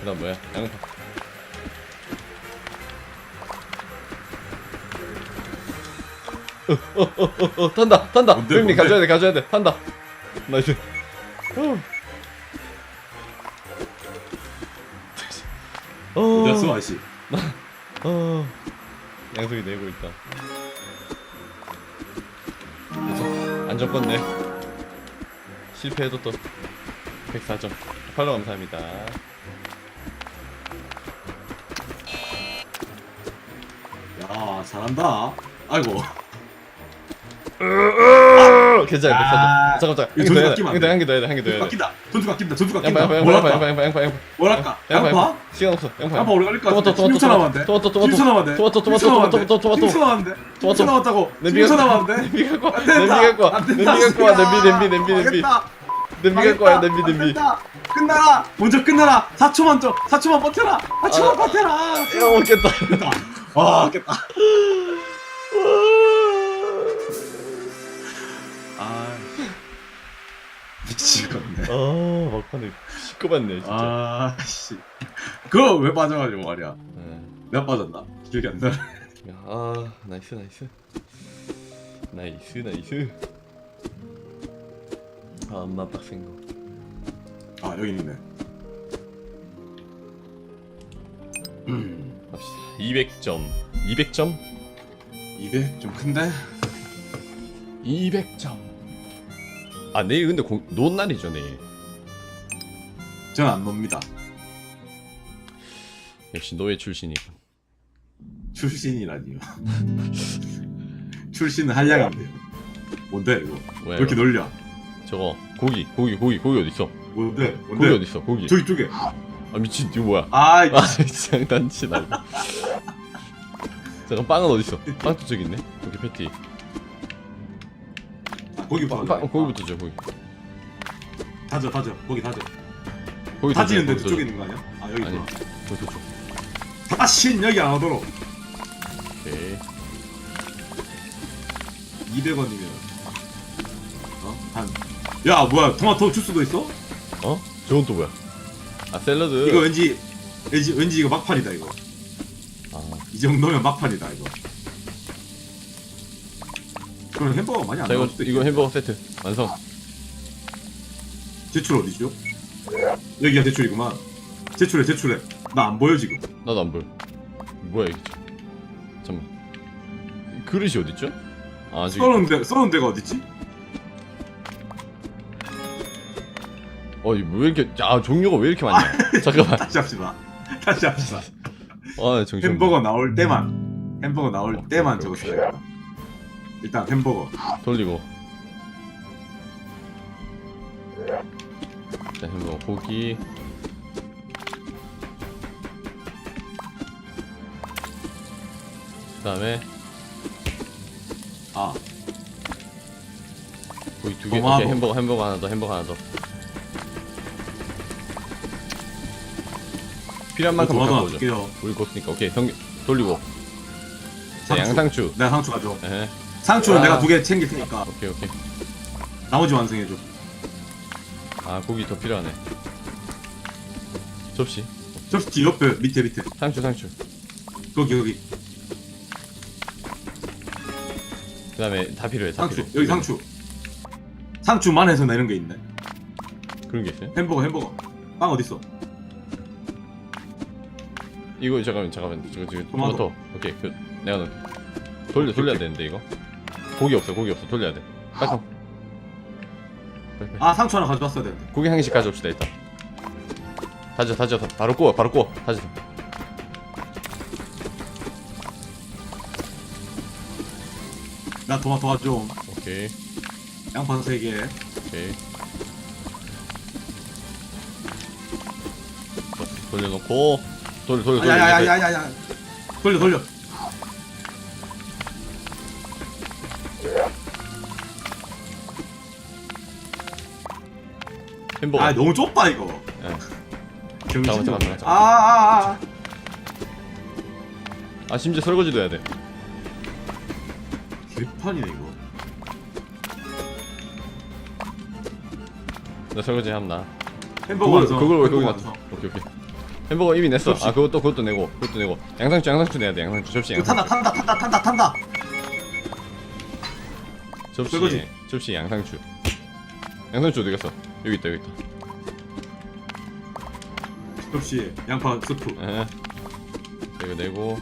그다음 뭐야? 양파. 어, 어, 어, 어, 탄다, 탄다. 뭔데, 형님 뭔데? 가져야 돼, 가져야 돼. 탄다. 나이스. 어. 어. 어디갔어 아저씨 어. 양석이 내고 있다. 그래서 안정권네. 실패해도 또 104점. 팔로 감사합니다. 잘한다 아이고 어, 괜찮아, 아. 104점. 잠깐, 잠깐. 이거 더 해야 돼. 전투 한개 더, 한개 더 해야 돼, 한 개 더 해야 돼. 깎인다 전투 깎인다 전투 양파, 깎인다 양파, 양파, 양파, 양파, 양파, 양파. 뭐랄까 양파, 양파? 시간 없어. 양파. 양파 오래 걸릴 것 토마토, 같은데 토마토, 16초 남았는데 토마토, 토마토, 16초 남았는데 토마토, 토마토, 16초 남았는데 토마토, 토마토, 16초 남았는데 토마토. 16초 남았다고 냄비 16초 갖고 와. 남았는데 냄비 갖고 와. 안 냄비 된다. 갖고 와. 안 냄비 된다, 갖고 와. 냄비. 냄비, 냄비, 냄비. 망했다. 냄비 갖고 망했다. 냄비, 안 냄비. 된다. 끝나라 먼저 끝나라 4초만 더 4초만 버텨라 4초만 아. 버텨라 야, 먹겠다. 와 깼다 아 미치겠네 아, 막판에 시끄럽네, 진짜. 아 씨 그거 왜 빠져가지고 말이야 네. 내가 빠졌나 기억이 안 나. 야, 아, 나이스, 나이스. 나이스, 나이스. 아, 엄마 빡센 거. 아 여기 있네 갑시다. 200점. 200점? 200 좀 큰데 200점. 아, 내일 근데 공, 논 날이죠, 내일. 저는 안 놉니다 역시 노예 출신이군. 출신이라니요 출신은 한량인데요 뭔데 이거? 왜 이렇게? 놀려 저거 고기, 고기, 고기, 고기 어디 있어? 뭔데 고기 뭔데 어디 있어? 고기. 저기 쪽에 아 미친, 이거 뭐야? 아 아, 장난치 나. 이거. 잠깐 빵은 어디 있어? 빵도 저기 있네. 고기 패티. 거기 봐 빵, 고기부터 줘, 고기. 다져 다져 거기 다져 고기 더 줘, 다지는데 고기 더 저쪽에 줘. 있는 거 아니야? 아 여기 아니, 있구나 고기 더 줘. 다신 여기 안 오도록 오케이. 200원이면 어? 한 야 뭐야 토마토 주스도 있어? 어? 저건 또 뭐야? 아 샐러드. 이거 왠지 왠지 왠지 이거 막판이다 이거 아, 이 정도면 막판이다 이거 그럼 햄버거 많이 안 자 이거 나올 수도 이거. 햄버거 세트 완성. 제출 어디죠? 여기가 제출이구만 제출해 제출해 나 안 보여 지금 나도 안 보여. 뭐야 이게? 잠만. 그릇이? 아 저기. 써놓은 데 써놓은 데가 어딨지? 어, 이거 왜 이렇게 아 종류가 왜 이렇게 많냐? 잠깐만. 다시 합시다 다시 합시다 아 정신. 햄버거 나올 때만 햄버거 나올 오케이, 때만 저거 오케이. 일단 햄버거 돌리고. 자 햄버거 고기. 그다음에 아 고기 두 개. 오케이 햄버거 햄버거 하나 더 햄버거 하나 더. 필요한 만큼 갖고 오죠. 할게요 우리 걷으니까 오케이 성 돌리고. 자 상추. 양상추. 내가 상추 가져 에 상추는 아. 내가 두 개 챙길 테니까 오케이 오케이. 나머지 완성해줘 아 고기 더 필요하네. 접시. 접시 옆에 밑에 밑에 상추 상추. 거기 여기 그다음에 다 필요해. 다 상추 필요해. 여기 상추 상추만 해서 내는 게 있네 그런 게 있어요? 햄버거 햄버거 빵 어딨어 이거 잠깐만 잠깐만 저거 지금 토마토. 토마토. 오케이 그 내가 넣 돌려 돌려야 되는데 이거. 고기 없어 고기 없어 돌려야 돼. 빨리 가. 빨리 빨리. 아 상추 하나 가져왔어야 되는데 고기 한 개씩 가져옵시다 일단. 다져 다져 다- 바로 구워 바로 구워 다져. 나 토마토 가져 오케이 양파 3개 오케이. 돌려놓고 돌려 돌려 돌려. 야야야야야야 돌려 돌려 햄버거. 아 너무 좁다 이거 예. 잠깐만, 잠깐만, 잠깐만. 아아아 아 심지어 설거지도 해야 돼. 개판이네 이거 나 설거지 함나. 햄버거 그걸 완성 그걸 왜 거기 햄버거? 완성. 오케이 오케이. 햄버거 이미 냈어. 접시. 아 그것도 그것도 내고 그것도 내고. 양상추 양상추 내야 돼. 양상추 접시 이거 양상추. 탄다 탄다 탄다 탄다 탄다. 접시 설거지. 접시 양상추. 양상추 어디 갔어? 여기 있다 여기 있다. 접시에 양파 스프. 에. 자, 이거 내고.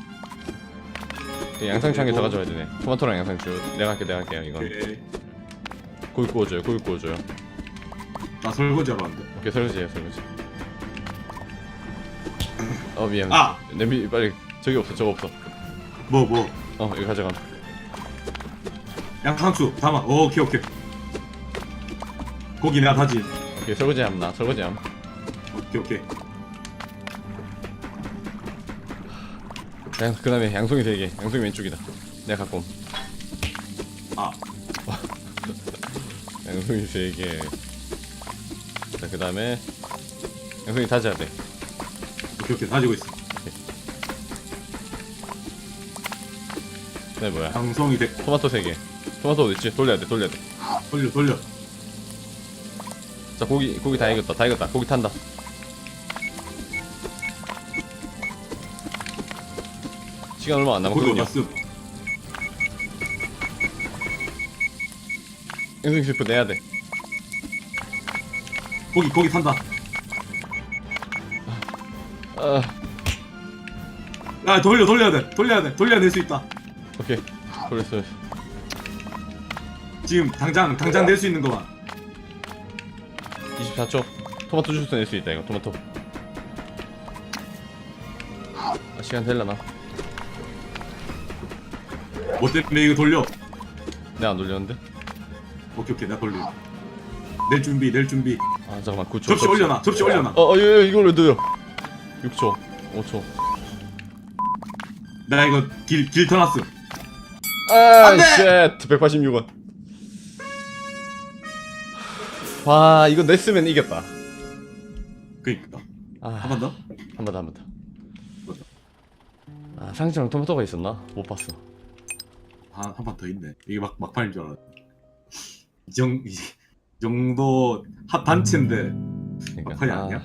이 양상추 한 개 더 가져와야 되네. 토마토랑 양상추. 내가 할게 내가 할게요 이건. 오케이. 고기 구워줘요 고기 구워줘요. 나 설거지 하러 왔는데. 오케이 설거지해요 설거지 어 미안. 아! 냄비 빨리 저기 없어 저거 없어. 뭐 뭐? 어 이거 가져가. 양상추 담아. 오, 오케이 오케이. 고기 내가 다지. 오케이 설거지 함 나 설거지 함 오케이 오케이. 양, 그 다음에 양송이 3개. 양송이 왼쪽이다. 내가 갖고 옴 아. 양송이 3개. 자 그 다음에 양송이 다져야 돼 오케이 오케이 다지고 있어 네 뭐야? 양송이 됐고. 토마토 3개. 토마토 어딨지? 돌려야 돼 돌려야 돌려 돌려. 고기 고기 다 익었다 다 익었다. 고기 탄다. 시간 얼마 안 고기 남았거든요. 갔음. 양송이 슈프 내야 돼. 고기 고기 탄다 아, 야 돌려 돌려야 돼. 돌려야 돼. 돌려낼 수 있다. 오케이. 돌렸어 지금 당장 당장 낼 수 있는 거만. 24초. 토마토 주스 낼 수 있다 이거. 토마토. 아, 시간 될라나? 뭐 때문에 이거 돌려? 내가 안 돌렸는데? 오케이 오케이. 나 돌려 낼 준비 낼 준비. 아 잠깐만. 9초 접시 올려놔. 접시 올려놔. 어, 어 이거, 이걸 왜 넣어요 6초 5초 나 이거 길 길 터놨음 아, 돼! 쉣 186원 와 이거 냈으면 이겼다 그니까 아, 한 번 더? 한 번 더, 한 번 더. 아, 상처랑 토마토가 있었나? 못 봤어. 한한판더 있네 이게 막 막판인 줄 알았네 이정 이 정도 핫 단체인데 그러니까. 막판이 아니야?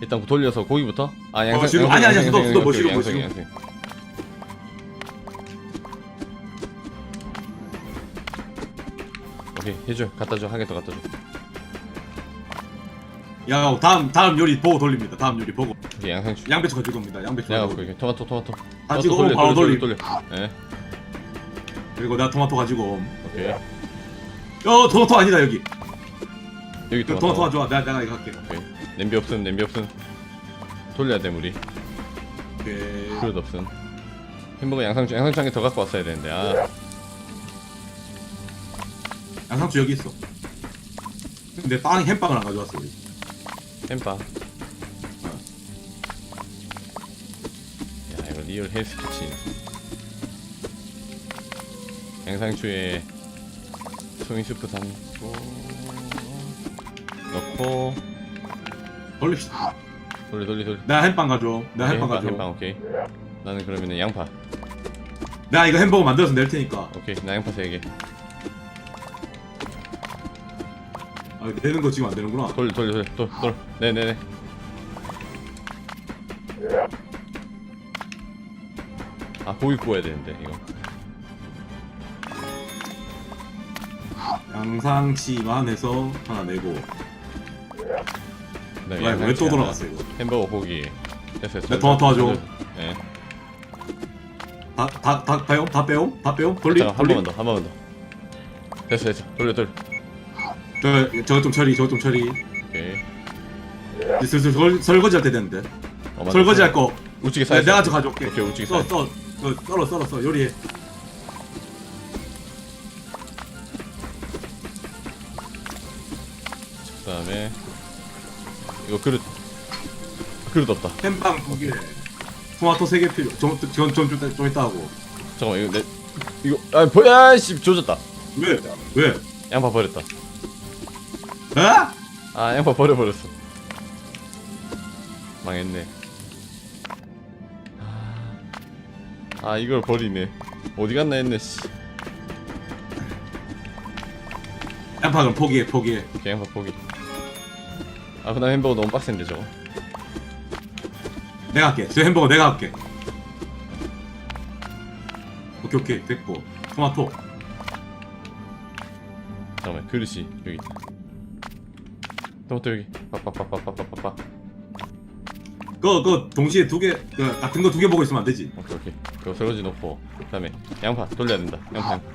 일단 돌려서 고기부터. 아, 양상. 어, 지금- 아니, 아니야, 수도, 수도, 뭐, 지금, 뭐, 지금. 양상이. 오케이, 해줘. 갖다 줘. 한 개 더 갖다 줘. 야 다음 다음 요리 보고 돌립니다 다음 요리 보고 오케이, 양상추. 양배추 가지고 옵니다 양배추 내가 가지고. 토마토, 토마토. 가지고 토마토 오면 바로 돌려, 돌려. 예. 그리고 내가 토마토 가지고 옴 오케이. 어 토마토 아니다 여기 여기 그 토마토. 토마토 가져와 내가 내가 이거 할게 오케이. 냄비 없음, 냄비 없음. 돌려야 돼, 물이. 오케이 그릇 없음. 햄버거 양상추, 양상추 한 개 더 갖고 왔어야 되는데. 아. 양상추 여기 있어 근데 빵 햄빵을 안 가져왔어 우리. 햄빵. 야 이거 리얼 헬스 키친. 양상추에 소미 수프 담고 넣고 돌립시다 돌려 돌려 돌려. 내가 햄빵 가져 오케이, 햄빵 가져 햄빵 오케이. 나는 그러면은 양파. 내가 이거 햄버거 만들어서 낼 테니까 오케이 나 양파 세 개. 아 내는 거 지금 안 되는구나 돌려 돌려 돌려 돌 돌. 네네네. 아 고기 구워야 되는데 이거. 양상치만 해서 하나 내고 그다음에 왜 양상추 또 하나. 돌아갔어 이거 햄버거 고기. 됐어요. 네, 토마토 하죠. 예. 다다다 빼옴 다 빼옴 다 빼옴 돌리 잠깐 한 돌리 번만 더, 한 번만 더. 됐어, 됐어. 돌려, 돌려. 저 저거 좀 처리 저거 좀 처리 오케이. 이제 슬슬 설, 설거지 할 때 됐는데 어, 맞다. 설거지 할거 우측에 쌓여. 내가 저 가져올게 오케이, 우측에 써 쌓여. 써 써, 썰어 썰어 썰어 요리해 그 다음에 이거 그릇. 그릇 없다. 햄빵 두개 토마토 세개 필요 좀좀좀 좀 이따 하고 잠깐만 이거 내 이거 아 뭐야 씨 조졌다. 왜 왜? 양파 버렸다. 에? 아 양파 버려 버렸어. 망했네. 아 이걸 버리네. 어디 갔나 했네 씨. 은 포기해 포기해 오케이 양파 포기. 아 그다음 햄버거 너무 빡센데 저거. 내가 할게. 저 햄버거 내가 할게. 오케이 오케이. 됐고. 토마토. 잠깐만 그릇이 여기 있다. 토마토 여기. 빠빠빠빠빠빠빠 그거 그거 동시에 두개그 같은 거 두 개 보고 있으면 안 되지. 오케이 오케이. 그거 설거지 넣고 그 다음에 양파 돌려야 된다. 양파 양파.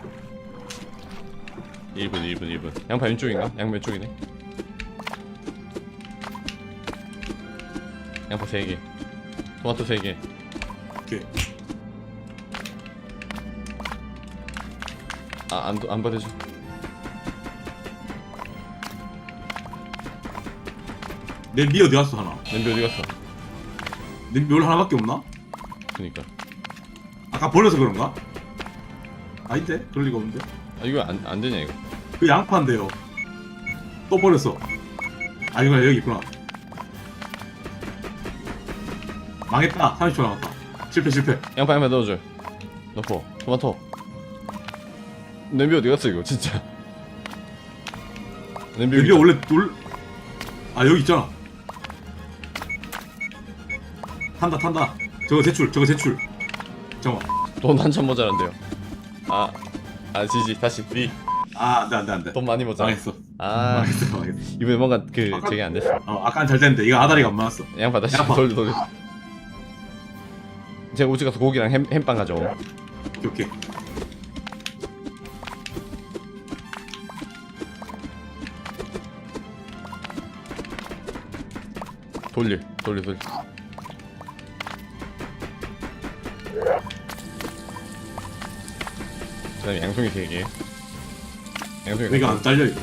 1분 1분 1분. 양파 왼쪽인가? 양파 왼쪽이네 양파 3개 토마토 3개 오케이. 아 안 안 받아줘 냄비 어디 갔어 하나? 냄비 어디 갔어? 냄비 원래 하나밖에 없나? 그니까 아까 버려서 그런가? 아닌데? 그럴 리가 없는데? 아 이거 안, 안 되냐 이거 그 양파인데요. 또 버렸어. 아 이거 여기 있구나. 망했다. 30초 남았다. 실패 실패. 양파 양파 넣어줘 넣고 토마토 냄비 어디 갔어 이거 진짜 냄비 여기 여기 원래 돌. 아 여기 있잖아. 탄다 탄다. 저거 제출 저거 제출. 잠깐만. 돈 한참 모자란데요 아, 아 지지 다시 아 안돼 안돼 안돼. 돈 많이 모자라 망했어. 아 망했어 망했어. 이번에 뭔가 그 저게 안 됐어 어 아까는 잘 됐는데 이거 아다리가 안 맞았어. 양파 다시 양파. 돌려 돌려 제가 우측 가서 고기랑 햄, 햄빵 가져오 오케이 오케이. 돌려 돌려 돌려 그 다음에 양송이 3개 양송이 여기가 안 딸려 이거.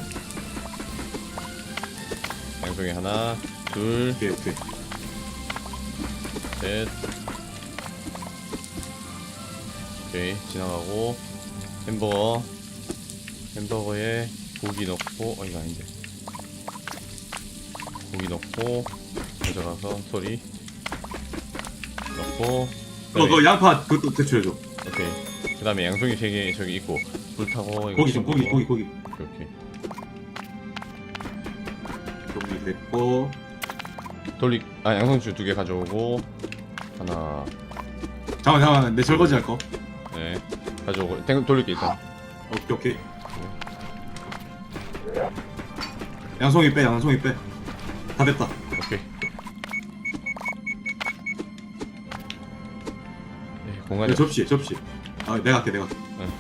양송이 하나 둘 오케이 오케이. 셋 오케이 지나가고 햄버거 햄버거에 고기 넣고 어 이거 아닌데 고기 넣고 가져가서 소리 넣고 그거 그거 양파 그것도 제출해줘. 오케이 그 다음에 양송이 3개 저기 있고 불 타고 이거 고기 좀 고기. 고기 고기. 오케이 고기 됐고. 돌리 아 양송주 두 개 가져오고 하나 잠깐 잠깐 내 설거지 할 거. 네 가져오고 땡 돌릴게 일단 오케이 오케이. 양송이 빼 양송이 빼. 다 됐다. 오케이. 네, 공간이 내 접시 접시. 아 내가 할게 내가. 할게. 응.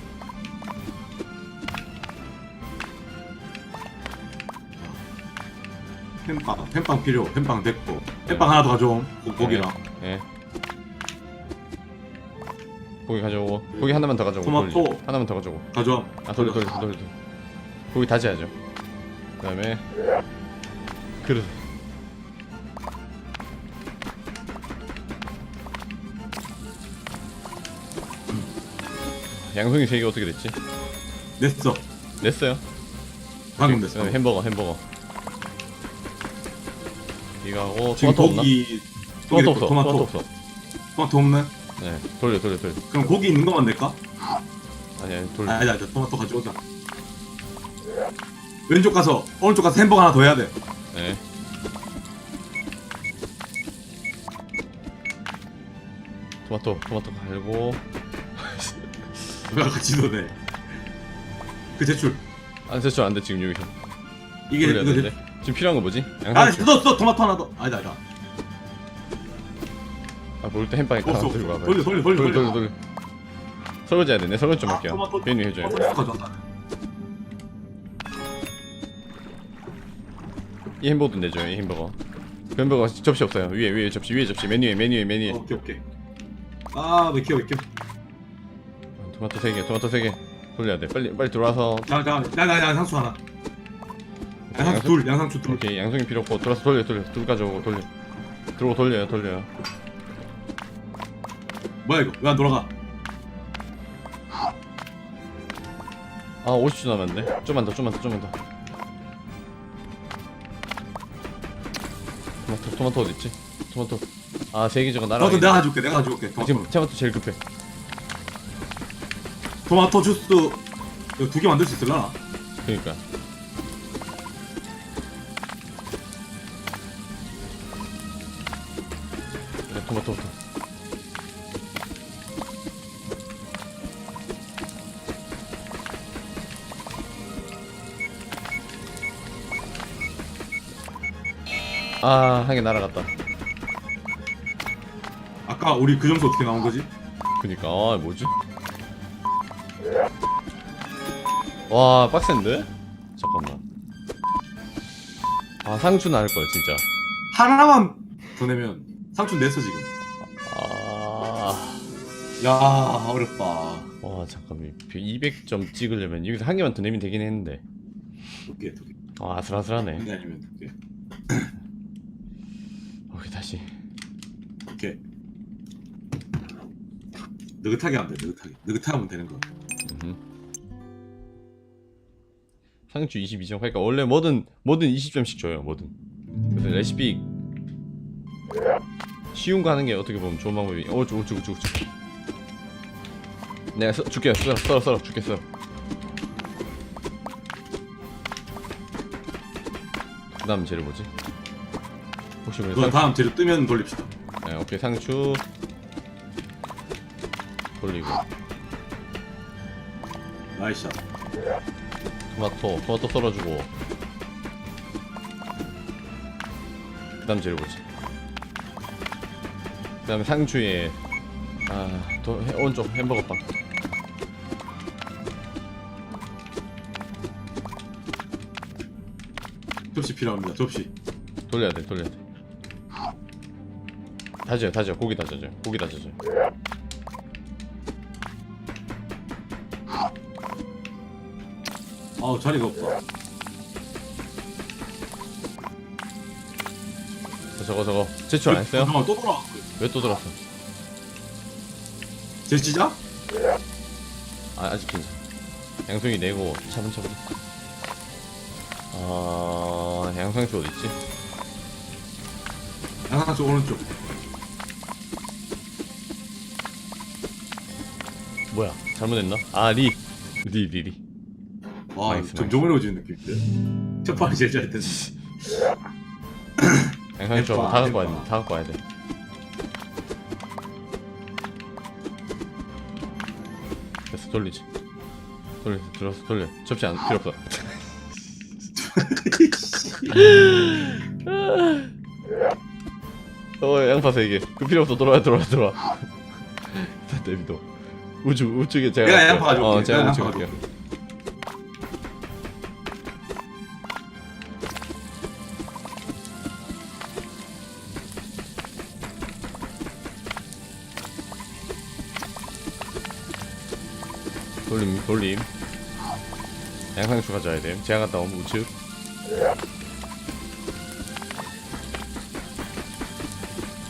자, 햄빵 햄빵 필요. 햄빵 됐고. 햄빵 하나 더 가져옴. 고- 고기랑. 예. 고기 가져오고 고기 하나만 더 가져오고 토마토. 돌리. 하나만 더 가져오고 가져옴. 아 돌려 돌려 돌려 돌려 고기 다져야죠 그 다음에 그릇 양송이 세개 어떻게 됐지? 냈어. 냈어요 방금 그 냈어. 다음에 햄버거 햄버거 이거 하고 지금 토마토 없나? 고기. 토마토 고기 없어 토마토. 토마토 없어 토마토 없네. 네 돌려 돌려 돌려 그럼 고기 있는 것만 낼까? 아니 아니 돌려 아니 아니 토마토 가져오자. 왼쪽 가서 오른쪽 가서 햄버거 하나 더 해야 돼. 네. 토마토 토마토 갈고 왜 같이 넣네. 그 제출. 안 됐죠 안돼 지금 여기서 이게 돌려야 이거 되는데 지금 필요한 거 뭐지? 아 양상추 넣었어 토마토 하나 더. 아니다 아니다. 아 모를 때 햄빵 있다 없어 들고 없어. 와봐요. 돌려 돌려 돌려 돌려 돌려. 돌려. 설거지 해야 돼내 설거지 좀 아, 할게요. 토마토- 메뉴 해줘요 토마토 가져왔다. 이 햄버거도 내줘요 이 햄버거. 그 햄버거 접시 없어요. 위에 위에 접시 위에 접시. 메뉴에 메뉴에 메뉴에. 오케이 오케이. 아 맥혀 맥혀. 토마토 3개 토마토 3개. 돌려야 돼. 빨리 빨리 들어와서. 잠깐 잠깐 나 양상추 하나. 양상추 양상- 둘 양상추 둘. 오케이 양송이 필요 없고 들어와서 돌려 돌려. 둘 가져오고 돌려. 들어오고 돌려요 돌려요 뭐야 이거 왜 안 돌아가? 아 50초 남았네 좀만 더 좀만 더 좀만 더 토마토 토마토 어딨지? 토마토 아 저거 토마토 날아가 내가 가져올게 내가 가져올게. 아. 지금 토마토 제일 급해 토마토 주스 이거 두 개 만들 수 있을라나? 그니까 토마토부터. 아, 한 개 날아갔다. 아까 우리 그 점수 어떻게 나온 거지? 그니까, 아, 뭐지? 와, 빡센데? 잠깐만. 아, 상추 나을 걸, 진짜. 하나만 더 내면 상추 냈어 지금. 아, 야 어렵다. 와, 잠깐만. 200점 찍으려면 여기서 한 개만 더 내면 되긴 했는데. 두 개, 두 개. 아, 아슬아슬하네. 아니면 두 개. 오케이, 다시. 오케이. 느긋하게 하면 돼. 느긋하게. 느긋하게 하면 되는 거. 음흠. 상추 22점. 그러니까 원래 뭐든 뭐든 20점씩 줘요. 뭐든. 그래서 레시피 쉬운 거 하는 게 어떻게 보면 좋은 방법이. 어, 저, 저, 저, 저. 내가 써, 줄게. 썰어, 썰어, 썰어, 줄게, 썰어. 그 다음 재료 뭐지? 혹시 모르 그 상추? 다음 재료 뜨면 돌립시다. 네, 오케이 상추 돌리고. 나이스. 샷. 토마토 토마토 썰어주고. 그 다음 재료 뭐지 그 다음에 상추에 아 도, 해- 오른쪽 햄버거 빵 접시 필요합니다. 접시. 돌려야 돼 돌려야 돼. 다져요 다져 고기 다져요. 고기 다져요 아우 자리가 없다. 저거 저거 제출 안 했어요? 잠깐만 또 돌아왔어. 왜또 들었어? 제 시작? 아, 아직 괜찮아. 양송이 내고 차분차분. 아, 양상추 어디 있지? 양상 쪽 오른쪽. 뭐야? 잘못했나? 아, 리. 리, 리, 리. 와 나이스, 점점 어려워지는 느낌인데. 첫 판이 제일 잘했는데. 양상추 해봐, 다 갖고 해봐. 와야 돼. 다 갖고 와야 돼. 됐어, 돌리지. 돌려, 들어서 돌려. 접시 안 필요 없어. 어, 양파 세 개. 그 필요 없어. 돌아와, 돌아와, 돌아와. 자, 내비도. 우측, 우측에 제가. 내가 갈게요. 양파 가져올게. 어, 제가 내가 우측 양파 갈게요. 돌림. 양상 추 가져야 돼. 제가 갔다 오면 우측.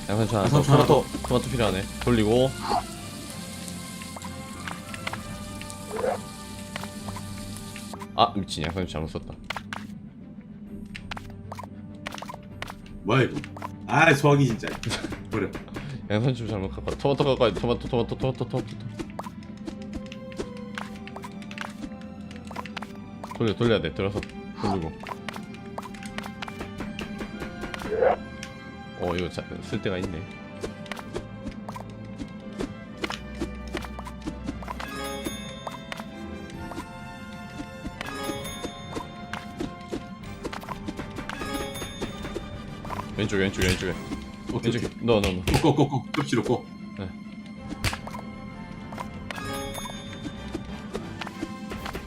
양상추 하나 더. 양상추 하나 토마토, 토마토 필요하네. 돌리고. 아, 미친. 양상추 잘못 썼다. 뭐야 이거? 아 소화기 진짜. 버려. 양상추 잘못 갖고 왔다. 토마토 갖고 와야 돼. 토마토, 토마토, 토마토, 토마토. 돌려, 돌려야 돼. 들어서. 돌리고. 어, 이거 자, 쓸 데가 있네. 왼쪽에, 왼쪽에, 왼쪽에. 오케이 왼쪽에. 넣어. 꼭꼭꼭꼭 접시로 꼭. 네.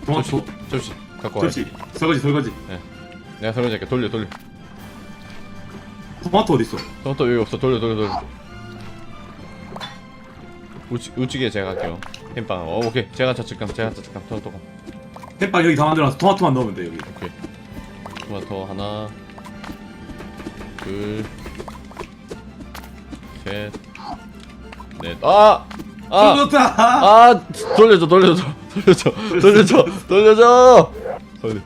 토마토. 접시 갖고 와. 접시. 설거지 설거지. 내가 설거지 할게. 돌려, 돌려. 토마토 어디 있어? 토마토 여기 없어. 돌려, 돌려, 돌려. 우측에 제가 할게요. 햄빵. 어, 오케이. 제가 저측 감, 제가 저측 감. 토마토 감. 햄빵 여기 다 만들어놨어. 토마토만 넣으면 돼 여기. 오케이. 토마토 하나, 둘, 셋, 넷. 아! 아! 좋다. 아! 돌려줘, 돌려줘, 돌려줘, 돌려줘, 돌려줘! 돌려.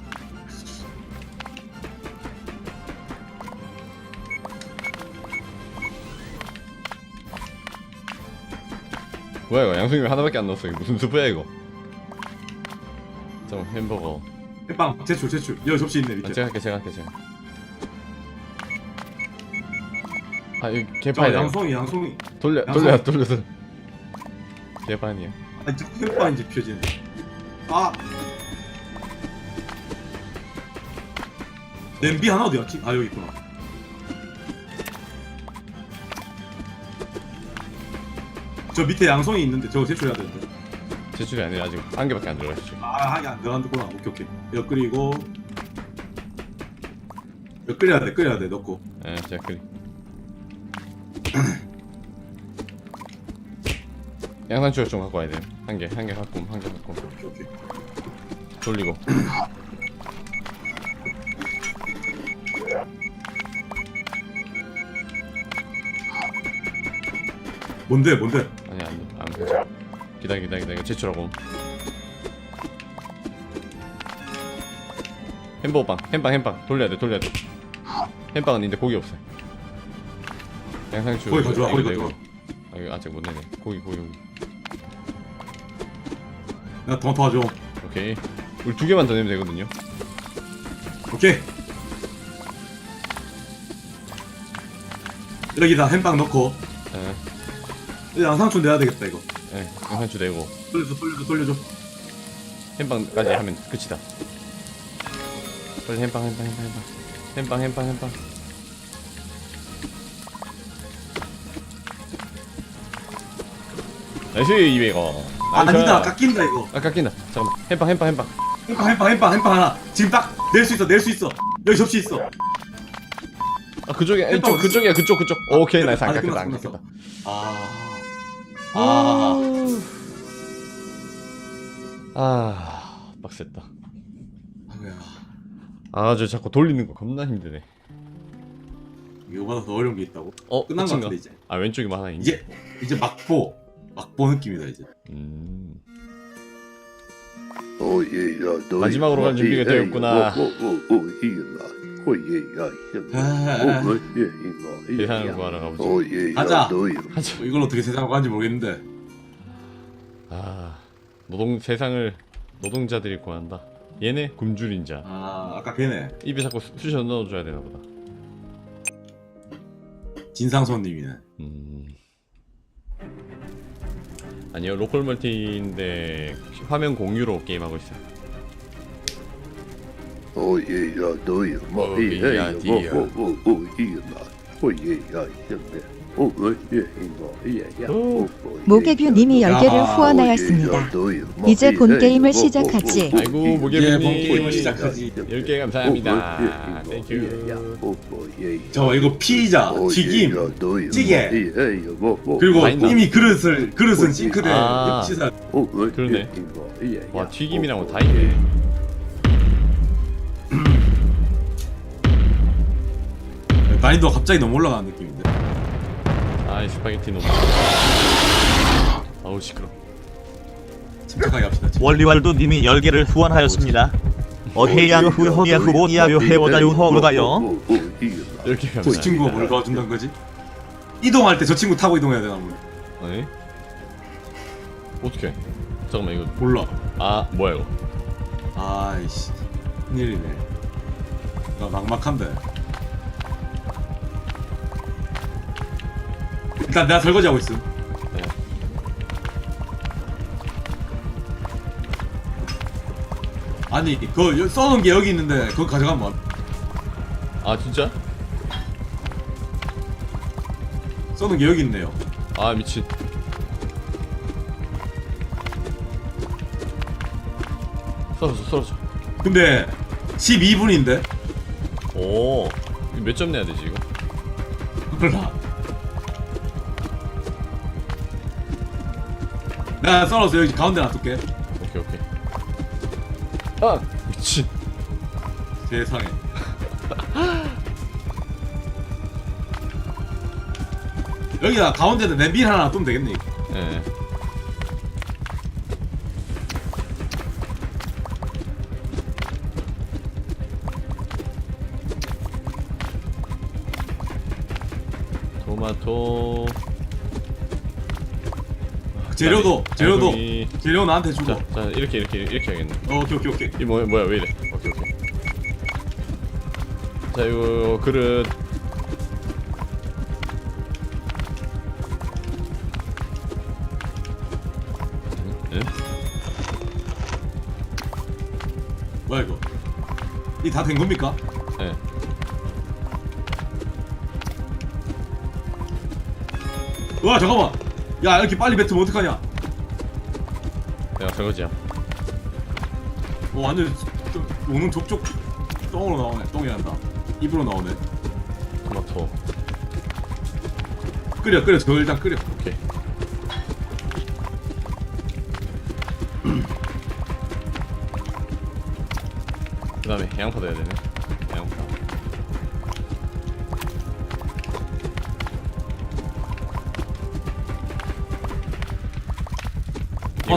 뭐야 이거 양송이 하나밖에 안 넣었어 이거 무슨 수프야 이거 잠깐 햄버거 햄빵 제출 제출. 여기 접시 있네 아, 밑에. 제가 할게 제가 할게 제가 아 이거 자 개판이다 이거. 양송이 양송이 돌려 양손. 돌려 돌려 돌려 개판이야 아니 이제 펴지네 아 냄비 하나 어디 갔지? 아 여기 있구나. 저 밑에 양송이 있는데 저거 제출해야 되는데. 제출이 아니라 아직 한 개밖에 안 들어갔죠 아 하기 안 들어간구나. 오케이 오케이. 이거 끓이고? 이거 끓여야 돼? 끓여야 돼 넣고 예 제가 그리 양상추 좀 갖고 와야 돼요. 한 개 한 개 갖고 한개 갖고 오케이 오케이. 돌리고 뭔데 뭔데? 아니 아니 안 되죠 기다려 기다려 기다려. 제출하고. 햄버거빵 햄빵 햄빵 돌려야 돼 돌려야 돼. 햄빵은 있는데 고기 없어요. 양상추 고기 가져와, 고기 가져와. 아 이거 아직 못 내네. 고기 고기 고기. 나더 도와줘 오케이. 우리 두 개만 더 내면 되거든요. 오케이. 여기다 햄빵 넣고. 예, 이제 양상추 내야 되겠다 이거. 예, 양상추 내고. 돌려줘 돌려줘 돌려줘. 햄빵까지 하면 끝이다. 빨리 햄빵 햄빵 햄빵 햄빵. 햄빵 햄빵 햄빵. 나이스 200원 아, 아니다 깎인다 이거. 아 깎인다. 잠깐만. 햄빵 햄빵 햄빵. 햄빵 햄빵 햄빵 햄빵 하나. 지금 딱 낼 수 있어 낼 수 있어. 여기 접시 있어. 아 그쪽에 햄빵 어딨어? 그쪽이야 그쪽 그쪽. 오케이 나이스. 안 아니, 깎였다 안 끝났어, 깎였다. 아 아, 아 빡셌다 아우야 아 저 자꾸 돌리는 거 겁나 힘드네 이거보다 더 어려운 게 있다고 어 끝난 거 끝인가? 같은데 이제 아 왼쪽에만 하나 있네 이제 이제 막보 막보 느낌이다 이제 음 마지막으로 마지막으로 갈 준비가 되었구나. 세상을 구하러 가보자. 가자. 하자. 뭐 이걸 어떻게 세상으로 가는지 모르겠는데. 아 노동 세상을 노동자들이 구한다. 얘네 굶주린 아 아까 걔네. 자 입에 자꾸 쑤- 쑤셔 넣어줘야 되나 보다. 진상 손님이네. 음. 아니요 로컬 멀티인데 화면 공유로 게임하고 있어요 모개뷰 님이 열개를 후원하였습니다. 이제 본 게임을 시작하지. 아이고 이제 본 게임을 시작하지 10개 감사합니다 땡큐 저 이거 피자 튀김 찌개. 그리고 다? 이미 그릇을 그릇은 싱크대 아. 씻어 그러네. 와 튀김이랑 뭐다 있네 난이도가 갑자기 너무 올라가는 느낌인데. 아이 스파게티 너무. 아우 시끄러. 침착하게 합시다. 원리왈도 님이 10개를 후원하였습니다. 어해양 후호야 후보니야요 해보다 유호가요. 10개 저 감사합니다 친구가 뭘 도와준다는 거지? 이동할 때 저 친구 타고 이동해야 되나 뭐 아니? 어떻게 잠깐만 이거. 몰라. 아 뭐야 이거? 아이씨 큰일이네. 나 막막한데 일단 내가 설거지 하고 있음 네. 아니 여- 써놓은 게 여기 있는데 그거 가져가면 뭐아 진짜? 써놓은 게 여기 있네요 아 미친 썰어줘 썰어줘 근데 12분인데 오 이거 몇 점 내야 되지 이거? 몰라 내가 썰어서 여기 가운데 놔둘게. 오케이 오케이. 아! 미친. 세상에. 여기다 가운데다 냄비 하나 놔두면 되겠네 이거. 예. 토마토 재료도 재료도 이 재료 나한테 주자. 자 이렇게 이렇게 이렇게 하겠네. 어, 오케이 오케이 오케이. 이 뭐야 뭐야 왜 이래? 오케이 오케이. 자 이거 그릇. 네? 뭐야 이거? 이 다 된 겁니까? 예. 와 잠깐만. 야 이렇게 빨리 뱉으면 어떡하냐? 내가 설거지야 어 완전 좀 오는 족족 똥으로 나오네. 똥이 난다. 입으로 나오네. 토마토 끓여 끓여 저 일단 끓여. 오케이 그 다음에 양파 넣어야 되네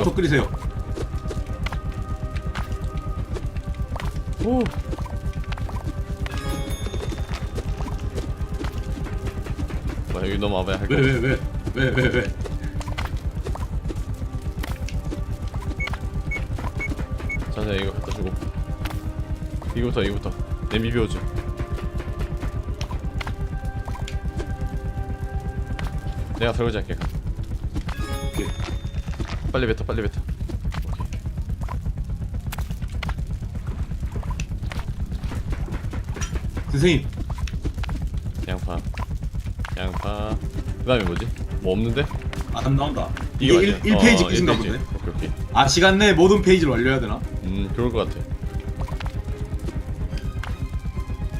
토마토 이거. 끓이세요. 오. 뭐야 여기 넘어와봐야 할 거 왜 왜 왜 왜 왜 왜? 자자 이거 갖다 주고 이거부터 이거부터 냄비 비워줘 내가 설거지 할게. 빨리 뱉어 빨리 뱉어 선생님 양파 양파 그 다음에 뭐지? 뭐 없는데? 안 나온다. 이게 이게 맞지? 1, 페이지 어, 끝인가 1페이지. 보네. 오케이 오케이 아 시간 내에 모든 페이지를 완료해야 되나? 음 그럴 것 같아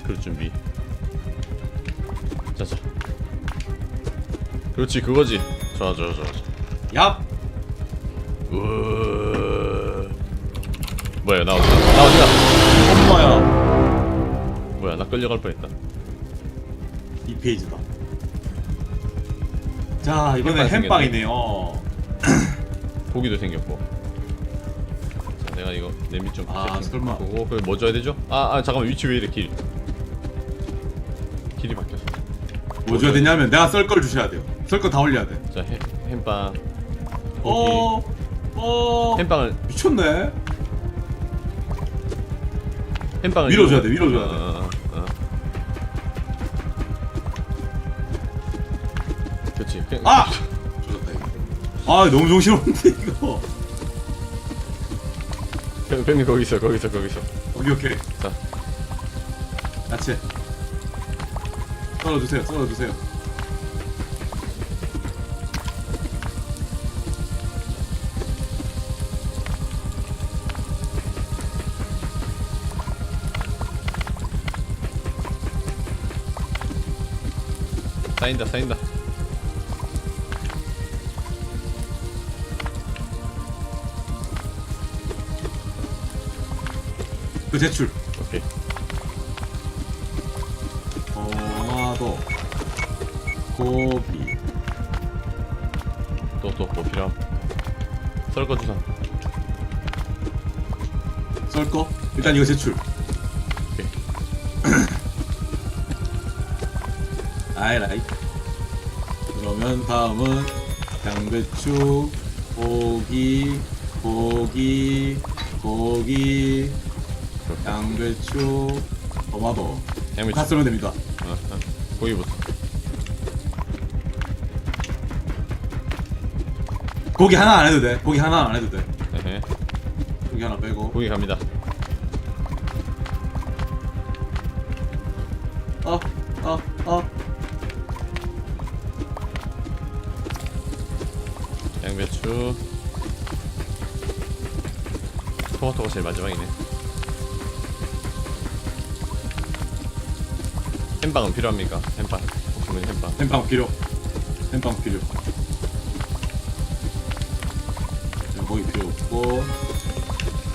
그럴 준비 자자 그렇지 그거지 좋아 좋아 좋아 좋아. 얍. 끌려갈 뻔했다 이 페이지다. 자 이번에 햄빵 햄빵이네요. 고기도 생겼고 자 내가 이거 냄비 좀 아, 설마. 보고 그뭐 줘야 되죠? 아, 아 잠깐만 위치 왜 이래 길 길이 바뀌었어 뭐 줘야 되냐면 내가 썰 걸 주셔야 돼요. 썰 거 다 올려야 돼. 자 햄, 햄빵 어. 어. 햄빵을 미쳤네. 햄빵을 위로 이거- 줘야 돼, 위로 줘야 돼. 어, 아! 아 너무 정신없는데 이거. 형, 형님 거기 있어 거기 있어 거기 있어 오케이 오케이. 자 야채. 썰어주세요. 썰어주세요. 쌓인다 쌓인다 그 제출. 오케이 토마토. 고기. 또 또 뭐 필요함 썰거 주사 썰 거. 일단 이거 제출. 오케이 아이 라이. 그러면 다음은 양배추, 고기, 고기, 고기, 양배추, 토마토. 양배추 다 썰면 됩니다. 어, 어. 고기부터 고기 하나 안 해도 돼. 고기 하나 안 해도 돼. 에헤. 고기 하나 빼고. 고기 갑니다 어, 어, 어. 양배추 토마토가 제일 마지막이네 햄빵은 필요합니까? 햄빵 혹시 햄빵 햄빵 필요. 햄빵 필요. 자, 고기 필요 없고.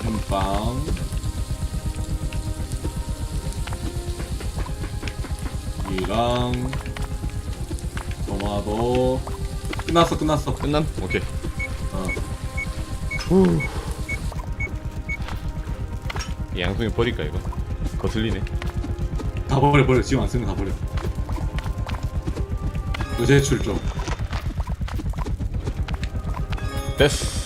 햄빵. 이랑 토마토. 끝났어, 끝났어. 끝남? 오케이 어. 이 양송이 버릴까 이거? 거슬리네 다 버려, 버려. 지금 안 쓰는 거 다 버려. 제출 좀. 됐어